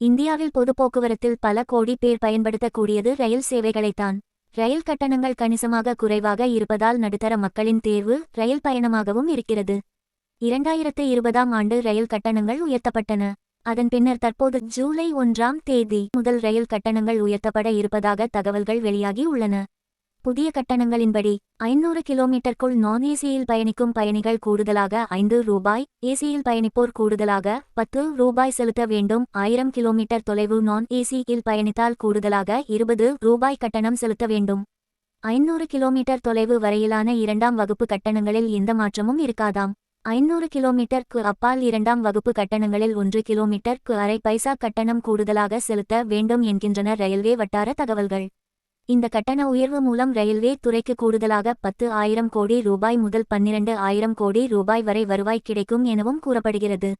இந்தியாவில் பொது போக்குவரத்தில் பல கோடி பேர் பயன்படுத்தக்கூடியது ரயில் சேவைகளைத்தான். ரயில் கட்டணங்கள் கணிசமாக குறைவாக இருப்பதால் நடுத்தர மக்களின் தேர்வு ரயில் பயணமாகவும் இருக்கிறது. இரண்டாயிரத்து இருபதாம் ஆண்டு ரயில் கட்டணங்கள் உயர்த்தப்பட்டன. அதன் பின்னர் தற்போது ஜூலை ஒன்றாம் தேதி முதல் ரயில் கட்டணங்கள் உயர்த்தப்பட இருப்பதாக தகவல்கள் வெளியாகி உள்ளன. புதிய கட்டணங்களின்படி ஐநூறு கிலோமீட்டருக்குள் நான் ஏசியில் பயணிக்கும் பயணிகள் கூடுதலாக ஐந்து ரூபாய் ஏசியில் பயணிப்போர் கூடுதலாக பத்து ரூபாய் செலுத்த வேண்டும். ஆயிரம் கிலோமீட்டர் தொலைவு நான் ஏசியில் பயணித்தால் கூடுதலாக இருபது ரூபாய் கட்டணம் செலுத்த வேண்டும். ஐநூறு கிலோமீட்டர் தொலைவு வரையிலான இரண்டாம் வகுப்பு கட்டணங்களில் எந்த மாற்றமும் இருக்காதாம். ஐநூறு கிலோமீட்டர்க்கு அப்பால் இரண்டாம் வகுப்பு கட்டணங்களில் ஒன்று கிலோமீட்டர்க்கு அரை பைசா கட்டணம் கூடுதலாக செலுத்த வேண்டும் என்கின்றன ரயில்வே வட்டார தகவல்கள். இந்த கட்டண உயர்வு மூலம் ரயில்வே துறைக்கு கூடுதலாக பத்து ஆயிரம் கோடி ரூபாய் முதல் பன்னிரண்டு ஆயிரம் கோடி ரூபாய் வரை வருவாய் கிடைக்கும் எனவும் கூறப்படுகிறது.